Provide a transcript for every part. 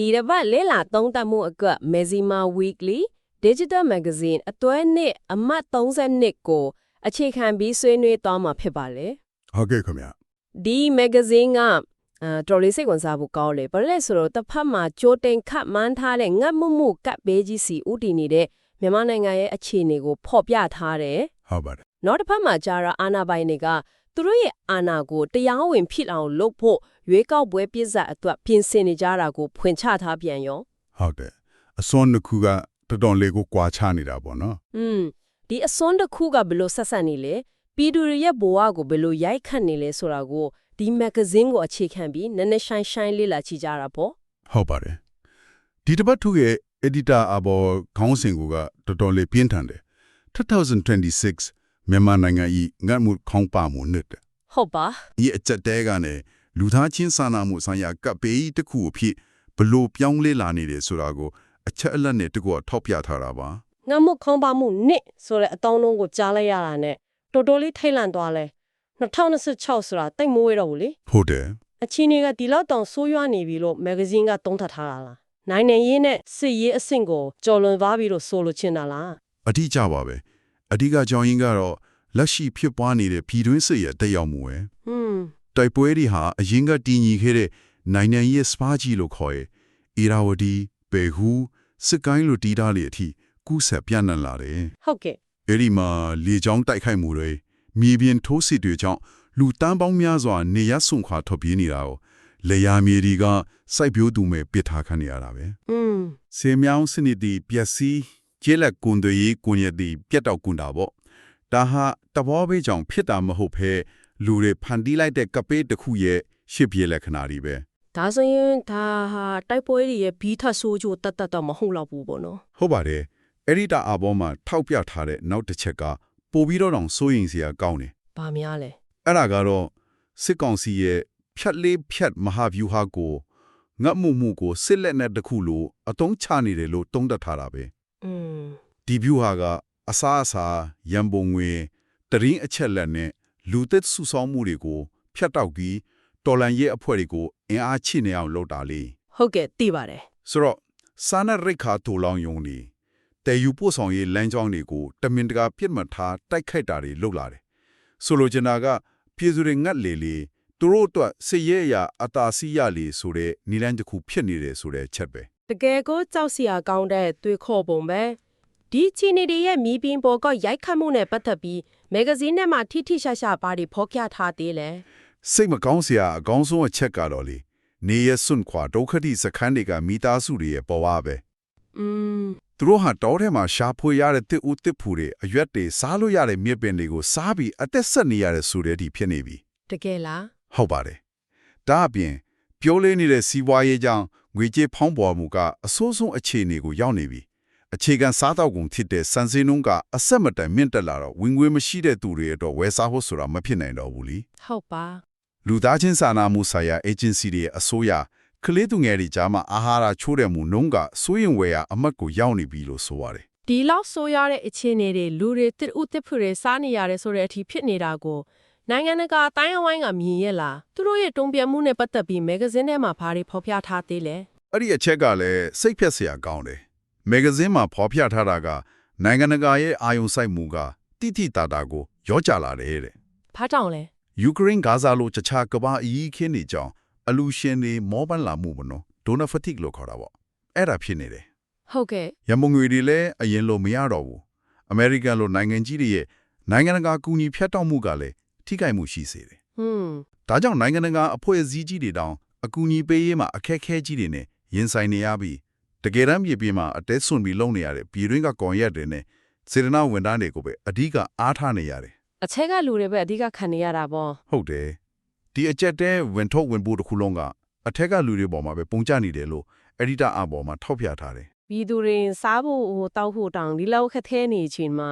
ဒီတစ်ပတ်လဲလာသုံးသပ်မှုအက Mezima Weekly Digital Magazine အတွဲနှစ်အမှတ်32ကို အခြေခံပြီးဆွေးနွေးသွားမှာဖြစ်ပါလေဟုတ်ကဲ့ခင်ဗျဒီ magazine ကအာတော်လေးစိတ်ဝင်စားဖို့ကောင်းလေဘာလို့လဲဆိုတော့တစ်ဖက်မှာကြိုတင်ခတ်မှန်းထားတဲ့ငတ်မှုမှုကပ်ဘေးကြီးစီဥတည်နေတဲ့မြန်မာနိုင်ငံရဲ့အခြေအနေကိုဖော်ပြထားတယ်ဟုတ်ပါတယ်နောက်တစ်ဖက်မှာကြာရာအာနာပိုင်တွေက သူတို့ရဲ့အာဏာကိုတရားဝင်ဖြစ်အောင်လုပ်ဖို့ရွေးကောက်ပွဲပြည်စပ်အတွက်ပြင်ဆင်နေကြတာကိုဖွင့်ချထားပြန်ရောဟုတ်တယ်အစွန်းတစ်ခုကတော်တော်လေးကိုကွာခြားနေတာပေါ့နော်อืมဒီအစွန်းတစ်ခုကဘယ်လိုဆက်ဆက်နေလဲပြည်သူတွေရဲ့ဘဝကိုဘယ်လိုရိုက်ခတ်နေလဲဆိုတာကိုဒီမဂ္ဂဇင်းကိုအခြေခံပြီးနည်းနည်းရှိုင်းရှိုင်းလေ့လာကြည့်ကြတာပေါ့ဟုတ်ပါတယ်ဒီတစ်ပတ်ထုတ်ရဲ့ editor အဘောခေါင်းစဉ်ကတော်တော်လေးပြင်းထန်တယ်2026 မြန်မာနိုင်ငံဤငတ်မှုခေါင်းပါမှုနှစ်တဲ့ဟုတ်ပါဒီအချက်တဲကနေလူသားချင်းစာနာမှုဆိုင်ရာကပ်ပေးတစ်ခုအဖြစ်ဘလို့ပြောင်းလဲလာနေတယ်ဆိုတာကိုအချက်အလက်နဲ့တကွထောက်ပြထားတာပါငါမှုခေါင်းပါမှုနှစ်ဆိုတဲ့အတောင်းလုံးကိုကြားလိုက်ရတာနဲ့တော်တော်လေးထိတ်လန့်သွားလဲ2026ဆိုတာတိတ်မွေးတော့ဘူးလေဟုတ်တယ်အချင်းတွေကဒီလောက်တောင်ဆိုးရွားနေပြီလို့မဂ္ဂဇင်းကတုံးထထားတာလားနိုင်ငံရေးနဲ့စစ်ရေးအဆင့်ကိုကြော်လွန်သွားပြီလို့ဆိုလိုချင်တာလားအတိအကျပါပဲ အဓိကကြောင်းရင်းကတော့လက်ရှိဖြစ်ပွားနေတဲ့ပြည်တွင်းစစ်ရဲ့တက်ရောက်မှုပဲဟွန်းတိုက်ပွဲတွေဟာအရင်ကတည်ငြိခဲ့တဲ့နိုင်ငံရေးစပါးကြီးလို့ခေါ်ရဲ့အီရာဝတီပေဟူစစ်ကိုင်းလိုတီးသားလေအထိကူးဆက်ပြန့်နှံ့လာတယ်ဟုတ်ကဲ့အဲ့ဒီမှာလေကြောင်းတိုက်ခိုက်မှုတွေမြေပြင်ထိုးစစ်တွေကြောင့်လူတန်းပေါင်းများစွာနေရဆွန့်ခွာထွက်ပြေးနေတာကိုလေယာမြေတွေကစိုက်ပျိုးသူမဲ့ပစ်ထားခံနေရတာပဲอืมစေမြောင်းစနစ်တီပျက်စီး ကျေးလက်ကွန်တွေရေးကွန်ရက်တီပြတ်တော့ကွန်တာပေါ့ဒါဟာတဘောဘေးကြောင့်ဖြစ်တာမဟုတ်ဘဲလူတွေဖန်တီးလိုက်တဲ့ကပေးတစ်ခုရဲ့ရှစ်ပြေလက္ခဏာတွေပဲဒါဆိုရင်ဒါဟာတိုက်ပွဲတွေရဲ့ဘီးထတ်ဆိုးချိုတတ်တတ်တော့မဟုတ်တော့ဘူးပေါ့နော်ဟုတ်ပါတယ်အဲ့ဒီတာအဘောမှာထောက်ပြထားတဲ့နောက်တစ်ချက်ကပို့ပြီးတော့တောင်စိုးရင်စရာကောင်းတယ်။ဘာများလဲအဲ့ဒါကတော့စစ်ကောင်စီရဲ့ဖြတ်လေးဖြတ်မဟာဗျူဟာကိုငတ်မှုမှုကိုစစ်လက်နဲ့တစ်ခုလိုအတုံးချနေတယ်လို့တုံးတက်ထားတာပဲ။ อืมဒီဗျူဟာကအစားအစာရန်ပုံငွေတရင်အချက်လက်နဲ့လူသက်စုဆောင်းမှုတွေကိုဖြတ်တောက်ပြီးတော်လန်ရဲ့အဖွဲ့တွေကိုအင်အားချိနေအောင်လုပ်တာလေဟုတ်ကဲ့သိပါတယ်ဆိုတော့စာနရိတ်ခါတူလောင်ယုံနေတဲယူပို့ဆောင်ရေးလမ်းကြောင်းတွေကိုတမင်တကာပြစ်မှတ်ထားတိုက်ခိုက်တာတွေလုပ်လာတယ်ဆိုလိုချင်တာကပြည်သူတွေငတ်လေလေသူတို့အတွက်စစ်ရဲအရာအတားစီရလေဆိုတဲ့နီလန်းတစ်ခုဖြစ်နေတယ်ဆိုတဲ့ချက်ပဲ။ တကယ်ကိုကြောက်စရာကောင်းတဲ့သွေးခေါ်ပုံပဲ။ဒီချီနေတွေရဲ့မီးပင်ပေါ်ကရိုက်ခတ်မှုနဲ့ပတ်သက်ပြီးမဂ္ဂဇင်းထဲမှာထိထိရှာရှာပါတွေဖော်ပြထားသေးလဲစိတ်မကောင်းစရာအကောင်းဆုံးအချက်ကတော့လေနေရစွန့်ခွာဒုက္ခတိစခန်းတွေကမိသားစုတွေရဲ့ဘဝပဲ။อืมသူတို့ဟာတောထဲမှာရှာဖွေရတဲ့တစ်ဦးတစ်ဖူတွေအရွက်တွေစားလို့ရတဲ့မြစ်ပင်တွေကိုစားပြီးအသက်ဆက်နေရတဲ့ဆိုတဲ့အထိဖြစ်နေပြီတကယ်လားဟုတ်ပါတယ်ဒါအပြင်ပြောလေးနေတဲ့စီးပွားရေးကြောင့် ငွေကြေးဖောင်းပေါ်မှုကအဆိုးဆုံးအခြေအနေကိုရောက်နေပြီအခြေခံစားတောက်ကုန်ဖြစ်တဲ့စံစင်းနှုန်းကအဆက်မတန်မြင့်တက်လာတော့ဝင်ငွေမရှိတဲ့သူတွေအတွက်ဝယ်စားဖို့ဆိုတာမဖြစ်နိုင်တော့ဘူးလी။ဟုတ်ပါလူသားချင်းစာနာမှုဆိုင်ရာ agency တွေရဲ့အစိုးရကလေးသူငယ်တွေကြားမှာအာဟာရချိုးတယ်မှုနှုန်းကစိုးရင်ဝယ်ရအမတ်ကိုရောက်နေပြီလို့ဆိုရတယ်။ဒီလောက်ဆိုရတဲ့အခြေအနေတွေလူတွေတစ်ဦးတစ်ဖူတွေစားနေရတယ်ဆိုတဲ့အထိဖြစ်နေတာကို နိုင်ငံတကာအတိုင်းအဝိုင်းကမြင်ရလားသူတို့ရဲ့တုံ့ပြန်မှုနဲ့ပတ်သက်ပြီးမဂ္ဂဇင်းထဲမှာဘာတွေဖော်ပြထားသေးလဲ။အဲ့ဒီအချက်ကလည်းစိတ်ဖြတ်စရာကောင်းတယ်။မဂ္ဂဇင်းမှာဖော်ပြထားတာကနိုင်ငံတကာရဲ့အာယုံစိုက်မှုကတိတိတတာကိုရောကြလာတယ်တဲ့ဘာကြောင့်လဲ။ယူကရိန်းဂါဇာလိုတခြားကမ္ဘာအကြီးခင်းနေကြောင်းအလူရှင်တွေမောပန်းလာမှုမနော်ဒိုနာဖတိကလို့ခေါ်တာပေါ့။အဲ့ဒါဖြစ်နေတယ်ဟုတ်ကဲ့။ရမုံငွေတွေလည်းအရင်လိုမရတော့ဘူး။အမေရိကန်လိုနိုင်ငံကြီးတွေရဲ့နိုင်ငံတကာကူညီဖြတ်တောက်မှုကလည်း ထိခိုက်မှုရှိစေတယ်ဟွန်း။ဒါကြောင့်နိုင်ငံတကာအဖွဲ့အစည်းကြီးတွေတောင်အကူအညီပေးရေးမှာအခက်အခဲကြီးတွေနဲ့ရင်ဆိုင်နေရပြီးတကယ်တမ်းပြည်ပြည်မှာအတဲဆွန်ပြီးလုံနေရတဲ့ပြည်တွင်းကကွန်ရက်တွေနဲ့စေတနာဝန်ထမ်းတွေကိုပဲအဓိကအားထားနေရတယ်အချက်ကလူတွေပဲအဓိကခံနေရတာပေါ့။ဟုတ်တယ်။ဒီအချက်တဲဝင်ထုတ်ဝင်ပို့တစ်ခုလုံးကအထက်ကလူတွေပေါ်မှာပဲပုံကျနေတယ်လို့အဒီတာအပေါ်မှာထောက်ပြထားတယ်ပြည်သူတွေစားဖို့ဟိုတောက်ဖို့တောင်ဒီလောက်ခက်ခဲနေချိန်မှာ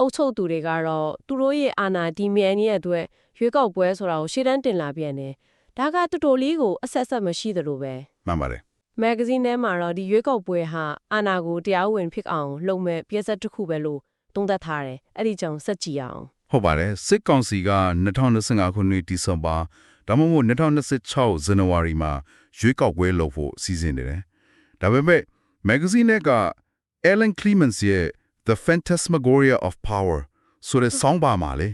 အုပ်ချုပ်သူတွေကတော့သူတို့ရဲ့အာဏာဒီမြန်ရဲ့အတွက်ရွေးကောက်ပွဲဆိုတာကိုရှေ့တန်းတင်လာပြန်တယ်ဒါကတော်တော်လေးကိုအဆက်ဆက်မရှိသလိုပဲ။မှန်ပါတယ်မဂ္ဂဇင်းထဲမှာတော့ဒီရွေးကောက်ပွဲဟာအာဏာကိုတရားဝင်ဖြစ်အောင်လုပ်မဲ့ပြည့်စက်တစ်ခုပဲလို့သုံးသပ်ထားတယ်အဲ့ဒီကြောင့်စက်ကြည့်အောင်။ဟုတ်ပါတယ်။စစ်ကောင်စီက2025ခုနှစ်ဒီဇင်ဘာဒါမှမဟုတ်2026ဇန်နဝါရီမှာရွေးကောက်ပွဲလုပ်ဖို့စီစဉ်နေတယ်ဒါပေမဲ့ magazine က Ellen Clemens ရဲ့ The Phantasmagoria of Power ဆိုတဲ့ဆောင်းပါမှာလေ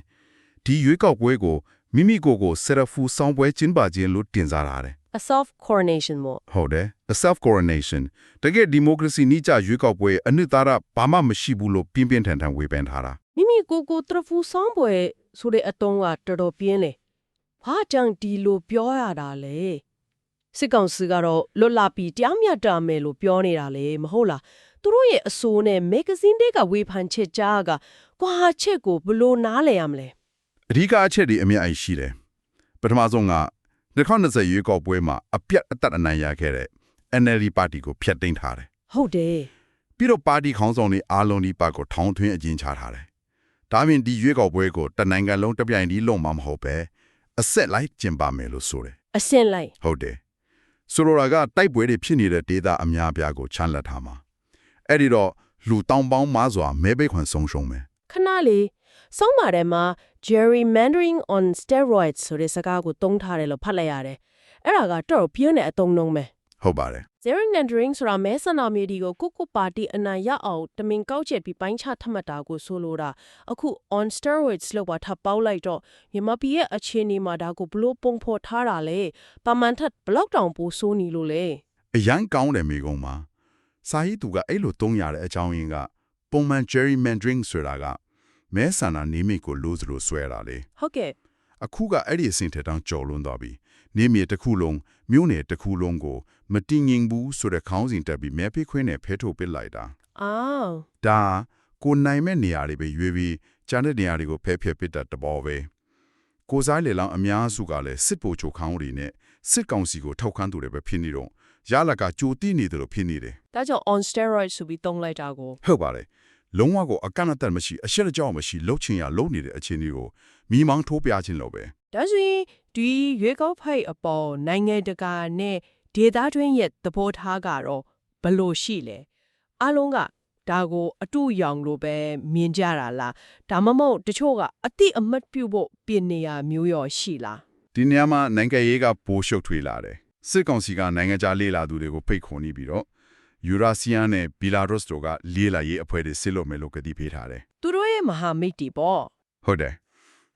ဒီရွေးကောက်ပွဲကိုမိမိကိုယ်ကိုဆရာဖူဆောင်းပွဲကျင်းပခြင်းလို့တင်စားထားတယ် a soft coronation မို့ဟုတ်တယ် a self coronation တကယ် democracy နိကြရွေးကောက်ပွဲအနှစ်သာရဘာမှမရှိဘူးလို့ပြင်းပြင်းထန်ထန်ဝေဖန်ထားတာမိမိကိုယ်ကိုတရဖူဆောင်းပွဲဆိုတဲ့အတုံးကတော်တော်ပြင်းလေဘာကြောင့်ဒီလိုပြောရတာလဲစစ်ကောင်စီကတော့လွတ်လပ်ပြီးတရားမျှတမယ်လို့ပြောနေတာလေမဟုတ်လား သူတို့ရဲ့အဆိုးနဲ့မဂ္ဂဇင်းတွေကဝေဖန်ချက်ကြားကကွာချက်ကိုဘလို့နားလဲရမလဲအဓိကအချက်ဒီအများကြီးရှိတယ်ပထမဆုံးက2020ရွေးကောက်ပွဲမှာအပြတ်အသက်အနိုင်ရခဲ့တဲ့ NLD ပါတီကိုဖျက်သိမ်းထားတယ်ဟုတ်တယ်ပြီးတော့ပါတီခေါင်းဆောင်တွေအားလုံးဒီပါကိုထောင်းထွင်းအကျဉ်းချထားတယ်ဒါပြင်ဒီရွေးကောက်ပွဲကိုတနိုင်ငံလုံးတစ်ပြိုင်တည်းလုံးမှာမဟုတ်ပဲအဆက်လိုက်ကျင်းပမယ်လို့ဆိုတယ်အစင်လိုက်ဟုတ်တယ်ဆိုလိုတာကတိုက်ပွဲတွေဖြစ်နေတဲ့ဒေသအများအပြားကိုချမ်းလက်ထားမှာ အဲ့ဒီတော့လူတောင်ပေါင်းမားစွာမဲပေးခွင့်ဆုံးရှုံးမယ်ခဏလေးစောင်းပါတယ်မှာ gerrymandering on steroids ဆိုတဲ့စကားကိုသုံးထားတယ်လို့ဖတ်လိုက်ရတယ်အဲ့ဒါကတော်တော်ပြင်းတဲ့အသုံးနှုန်းပဲဟုတ်ပါတယ် gerrymandering ဆိုတာမဲဆန္ဒမြေဒီကိုကုတ်ကုတ်ပါတီအနိုင်ရအောင်တမင်ကောက်ချက်ပြီးပိုင်းခြားထမှတ်တာကိုဆိုလိုတာအခု on steroids လို့ပါထပ်ပေါက်လိုက်တော့မြန်မာပြည်ရဲ့အခြေအနေမှာဒါကိုဘလို့ပုံဖော်ထားတာလဲပမန်ထက်ဘလောက်တောင်ပိုဆိုးနေလို့လဲအရန်ကောင်းတယ်မိကုံးမှာ စာရေးသူကအဲ့လိုသုံးရတဲ့အကြောင်းရင်းကပုံမှန် gerrymandering ဆိုတာကမဲဆန္ဒနေမိကိုလို့စလို့ဆွဲတာလေဟုတ်ကဲ့အခုကအဲ့ဒီအဆင့်ထက်တောင်ကျော်လွန်သွားပြီနေမြေတစ်ခုလုံးမြို့နယ်တစ်ခုလုံးကိုမတည်ငြိမ်ဘူးဆိုတဲ့ခေါင်းစဉ်တက်ပြီးမဲပေးခွင့်နဲ့ဖဲထုတ်ပစ်လိုက်တာအော်ဒါကိုနိုင်မဲ့နေရာတွေပဲရွေးပြီးကျန်တဲ့နေရာတွေကိုဖဲဖျက်ပစ်တတ်တဘောပဲကိုစားလေလောင်အများစုကလည်းစစ်ပိုချိုခေါင်းတွေနဲ့စစ်ကောင်စီကိုထောက်ခန်းသူတွေပဲဖြစ်နေတော့ ရလကကြိုတိနေတယ်လို့ဖြစ်နေတယ်ဒါကြောင့် on steroids ဆိုပြီးသုံးလိုက်တာကိုဟုတ်ပါတယ်လုံးဝကိုအကန့်အသတ်မရှိအရှက်အကြောက်မရှိလှုပ်ချင်ရလှုပ်နေတဲ့အခြေအနေကိုမိမောင်းထိုးပြခြင်းလို့ပဲဒါဆိုရင်ဒီရွေးကောက်ဖိုက်အပေါ်နိုင်ငံတကာနဲ့ဒေသတွင်းရဲ့သဘောထားကတော့ဘယ်လို့ရှိလဲအလုံးကဒါကိုအတူရောင်လို့ပဲမြင်ကြတာလားဒါမှမဟုတ်တချို့ကအတိအမတ်ပြုတ်ဖို့ပြင်နေရမျိုးရောရှိလားဒီနေရာမှာနိုင်ငံရေးကပိုရှုပ်ထွေးလာတယ် စစ်ကောင်စီကနိုင်ငံခြားလေးလာသူတွေကိုဖိတ်ခေါ်နေပြီးတော့ယူရာစီယာနဲ့ဘီလာရုစ်တို့ကလေးလာရေးအဖွဲ့တွေဆစ်လို့မယ်လို့ကတိပေးထားတယ်သူတို့ရဲ့မဟာမိတ်တီပေါ့ဟုတ်တယ်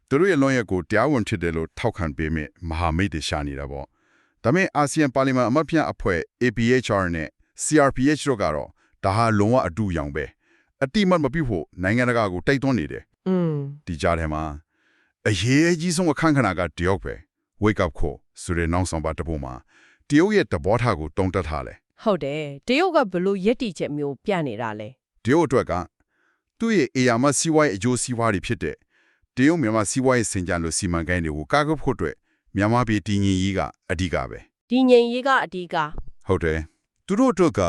သူတို့ရဲ့လွန်ရက်ကိုတရားဝင်ဖြစ်တယ်လို့ထောက်ခံပေးမိမဟာမိတ်တွေရှာနေတာပေါ့ဒါပေမဲ့အာဆီယံပါလီမန်အမတ်ဖြန့်အဖွဲ့ APHR နဲ့ CRPH တို့ကတော့ဒါဟာလုံးဝအတူရောင်ပဲအတိမတ်မပြုတ်ဖို့နိုင်ငံတကာကိုတိုက်တွန်းနေတယ်อืมဒီကြားထဲမှာအရေးအကြီးဆုံးအခန့်ခဏကတယောက်ပဲ wake up call ဆိုတဲ့နောက်ဆောင်ပါတစ်ပုဒ်မှာ တယောက်ရဲ့သဘောထားကိုတုံ့တက်ထားတယ်ဟုတ်တယ်တရုတ်ကဘလို့ယက်တီချက်မျိုးပြနေတာလဲတယောက်အတွက်ကသူ့ရဲ့အေယာမစီဝိုင်းအကျိုးစီးပွားတွေဖြစ်တဲ့တရုတ်မြန်မာစီးပွားရေးစင်ကြံလို့စီမံကိန်းတွေကိုကာကွယ်ဖို့အတွက်မြန်မာပြည်တည်ငြိမ်ရေးကအဓိကပဲဒီငြိမ်ရေးကအဓိကဟုတ်တယ်သူတို့အတွက်က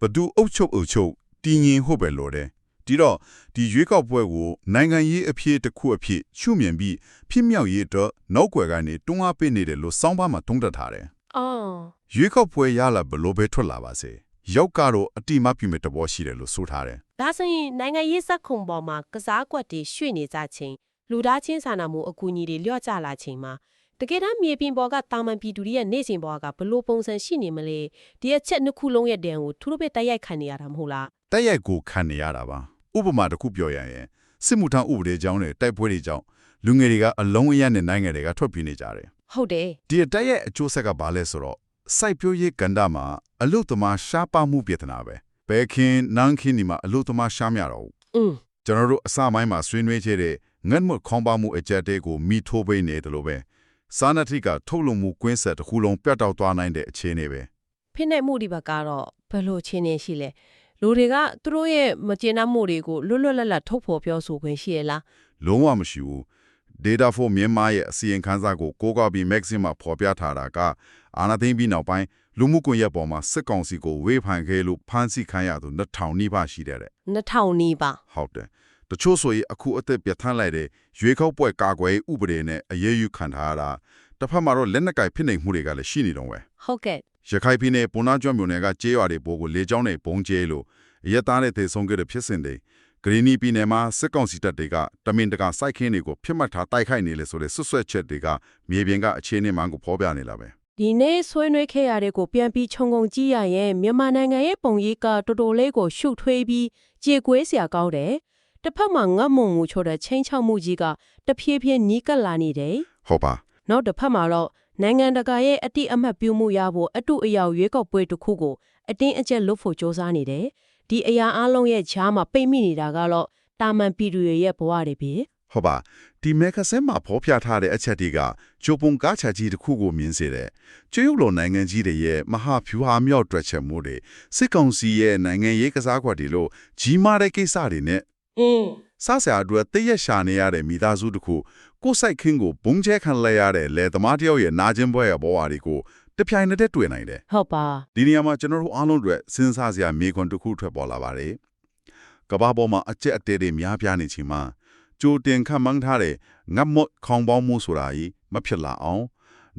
ဘသူအုပ်ချုပ်အုပ်ချုပ်တည်ငြိမ်ဖို့ပဲလိုတယ်ဒီတော့ဒီရွေးကောက်ပွဲကိုနိုင်ငံရေးအဖြစ်တစ်ခုအဖြစ်ရှုမြင်ပြီးဖြစ်မြောက်ရေးအတွက်နောက်ွယ်ကနေတွန်းအားပေးနေတယ်လို့စောင်းပါမှာတုံးတက်ထားတယ် အော်ရွေးကောက်ပွဲရလာဘလို့ပဲထွက်လာပါစေရောက်ကတော့အတိမပြည့်မဲ့တဘောရှိတယ်လို့ဆိုထားတယ်ဒါဆိုရင်နိုင်ငံရေးစက်ခုံပေါ်မှာကစားကွက်တွေရွှေ့နေကြချိန်လူသားချင်းစာနာမှုအကူအညီတွေလျော့ကျလာချိန်မှာတကယ်တမ်းမြေပြင်ပေါ်ကတာမန်ပြည်သူတွေရဲ့နေစဉ်ဘဝကဘလို့ပုံစံရှိနေမလဲဒီအချက်နှစ်ခုလုံးရဲ့တန်ကိုသူတို့ပဲတိုက်ရိုက်ခံနေရတာမဟုတ်လားတက်ရိုက်ကိုခံနေရတာပါဥပမာတစ်ခုပြောရရင်စစ်မှုထမ်းဥပဒေကြောင်းနဲ့တိုက်ပွဲတွေကြောင့်လူငယ်တွေကအလုံးအရန်နဲ့နိုင်ငံတွေကထွက်ပြေးနေကြတယ် ဟုတ်တယ်ဒီအတက်ရဲ့အကျိုးဆက်ကဘာလဲဆိုတော့စိုက်ပျိုးရေးကဏ္ဍမှာအလုတ်သမားရှားပါမှုပြဿနာပဲဘယ်ခင်နန်းခင်းဒီမှာအလုတ်သမားရှားမြတော့ဘူးอืมကျွန်တော်တို့အစပိုင်းမှာဆွေးနွေးခဲ့တဲ့ငတ်မွတ်ခေါင်းပါမှုအကြက်တဲကိုမိထိုးပေးနေတယ်လို့ပဲစာနတိကထုတ်လုံမှုကွင်းဆက်တစ်ခုလုံးပြတ်တောက်သွားနိုင်တဲ့အခြေအနေပဲဖိနေမှုဒီဘက်ကတော့ဘယ်လိုချင်းနေရှိလဲလူတွေကသူတို့ရဲ့မကျေနပ်မှုတွေကိုလွတ်လွတ်လပ်လပ်ထုတ်ဖော်ပြောဆိုခွင့်ရှိရလားလုံးဝမရှိဘူး data for မြန်မာရဲ့အစီရင်ခံစာကိုကိုးကားပြီး maximum မှာဖော်ပြထားတာကအာနာသိမ့်ပြီးနောက်ပိုင်းလူမှုကွန်ရက်ပေါ်မှာစစ်ကောင်စီကိုဝေဖန်ခဲ့လို့ဖမ်းဆီးခံရသူ2000နီးပါးရှိတယ်တဲ့2000နီးပါးဟုတ်တယ်တချို့ဆိုရင်အခုအသက်ပြဋ္ဌာန်းလိုက်တဲ့ရွေးကောက်ပွဲကာကွယ်ရေးဥပဒေနဲ့အရေးယူခံထားရတာတစ်ဖက်မှာတော့လက်နက်ကိုင်ဖြစ်နေမှုတွေကလည်းရှိနေတော့ဝယ်ဟုတ်ကဲ့ရခိုင်ပြည်နယ်ပုဏ္ဏကျွန်းမြို့နယ်ကကျေးရွာတွေပိုကိုလေကြောင်းနဲ့ပုံကျဲလို့အရက်သားနဲ့သေဆုံးခဲ့တဲ့ဖြစ်စဉ်တွေ ဂရီနီပြည်နယ်မှာစစ်ကောင်စီတပ်တွေကတမင်တကာစိုက်ခင်းတွေကိုဖျက်မှတ်ထားတိုက်ခိုက်နေလေဆိုတဲ့ဆွဆွဲချက်တွေကမြေပြင်ကအခြေအနေမှန်ကိုဖော်ပြနေလာပဲဒီနေ့ဆွေးနွေးခဲ့ရတဲ့ကိုပြန်ပြီးခြုံငုံကြည့်ရရင်မြန်မာနိုင်ငံရဲ့ပုံရိပ်ကတော်တော်လေးကိုရှုပ်ထွေးပြီးကြေကွေးစရာကောင်းတယ်တစ်ဖက်မှာငတ်မုံမှုချိုတဲ့ချင်းချောက်မှုကြီးကတဖြည်းဖြည်းနီးကပ်လာနေတယ်ဟုတ်ပါနောက်တစ်ဖက်မှာတော့နိုင်ငံတကာရဲ့အတိအမှတ်ပြုမှုရဖို့အတုအယောက်ရွေးကောက်ပွဲတစ်ခုကိုအတင်းအကျပ်လုပ်ဖို့စ조사နေတယ် ဒီအရာအလုံးရဲ့ခြားမှာပိတ်မိနေတာကတော့တာမန်ပြည်သူတွေရဲ့ဘဝတွေပဲဟုတ်ပါဒီမက်ဂဇင်းမှာဖော်ပြထားတဲ့အချက်တွေကဂျိုပုံကားချကြီးတစ်ခုကိုမြင်စေတယ်ကျွေးလိုနိုင်ငံကြီးတွေရဲ့မဟာဖြူဟာမြောက်တွက်ချက်မှုတွေစစ်ကောင်စီရဲ့နိုင်ငံရေးကစားကွက်တွေလို့ကြီးမားတဲ့ကိစ္စတွေနဲ့อืมစားစရာအတွက်တည့်ရက်ရှာနေရတဲ့မိသားစုတစ်ခုကိုယ်ဆိုင်ခင်းကိုဘုံကျဲခံလဲရတဲ့လေသမားတယောက်ရဲ့နာကျင်ပွဲရဲ့ဘဝတွေကိုတပြိုင်နက်တည်းတွေ့နိုင်တယ်ဟုတ်ပါဒီနေရာမှာကျွန်တော်တို့အားလုံးအတွက်စဉ်းစားစရာမေးခွန်းတစ်ခုထွက်ပေါ်လာပါတယ်ကမ္ဘာပေါ်မှာအကျက်အတဲတွေများပြားနေချိန်မှာကြိုတင်ခန့်မှန်းထားတဲ့ငတ်မွတ်ခေါင်ပေါင်းမှုဆိုတာကြီးမဖြစ်လာအောင်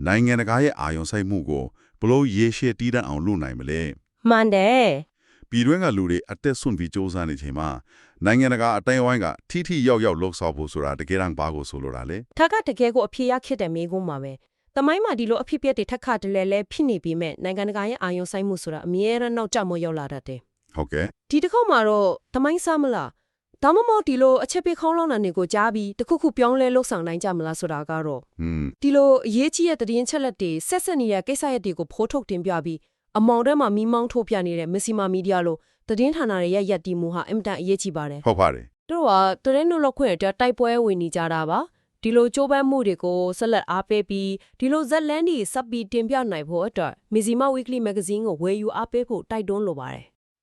နိုင်ငံတကာရဲ့အာရုံစိုက်မှုကိုဘလို့ရေရှည်တည်တတ်အောင်လုပ်နိုင်မလဲမှန်တယ်ပြည်တွင်းကလူတွေအသက်ဆွန့်ပြီးစ조사နေချိန်မှာနိုင်ငံတကာအတိုင်းအဝိုင်းကထိထိရောက်ရောက်လှုပ်ဆောင်ဖို့ဆိုတာတကယ်တမ်းဘာကိုဆိုလိုတာလဲဒါကတကယ်ကိုအဖြေရဖြစ်တဲ့မိကုန်းပါပဲ တမိုင်းမှာဒီလိုအဖြစ်အပျက်တွေထက်ခါတလဲလဲဖြစ်နေပြီးမဲ့နိုင်ငံတကာရဲ့အာရုံစိုက်မှုဆိုတာအမြဲတမ်းနောက်ကျမရောက်လာတတ်တယ်ဟုတ်ကဲ့ဒီတစ်ခေါက်မှာတော့တမိုင်းစားမလားဒါမှမဟုတ်ဒီလိုအချက်ပေးခေါင်းလောင်းတာတွေကိုကြားပြီးတစ်ခုခုပြောင်းလဲလှုပ်ဆောင်နိုင်ကြမလားဆိုတာကတော့ဟွန်းဒီလိုအရေးကြီးတဲ့သတင်းချက်လက်တွေဆက်ဆက်နေတဲ့ကိစ္စရပ်တွေကိုဖိုးထုတ်တင်ပြပြီးအမောင်ထဲမှာမီးမောင်းထုတ်ပြနေတဲ့မက်ဆီမာမီဒီယာလိုသတင်းဌာနတွေရဲ့ရက်တီမှုဟာအင်မတန်အရေးကြီးပါတယ်ဟုတ်ပါတယ်သူတို့ကတရင်တို့လောက်ခွင့်အတွက်တိုက်ပွဲဝင်နေကြတာပါ ဒီလိုကြိုးပမ်းမှုတွေကိုဆက်လက်အားပေးပြီးဒီလိုဇက်လန်းတွေစပ်ပြီးတင်ပြနိုင်ဖို့အတွက်မီဇီမာ weekly magazine ကိုဝယ်ယူအားပေးဖို့တိုက်တွန်းလိုပါတယ်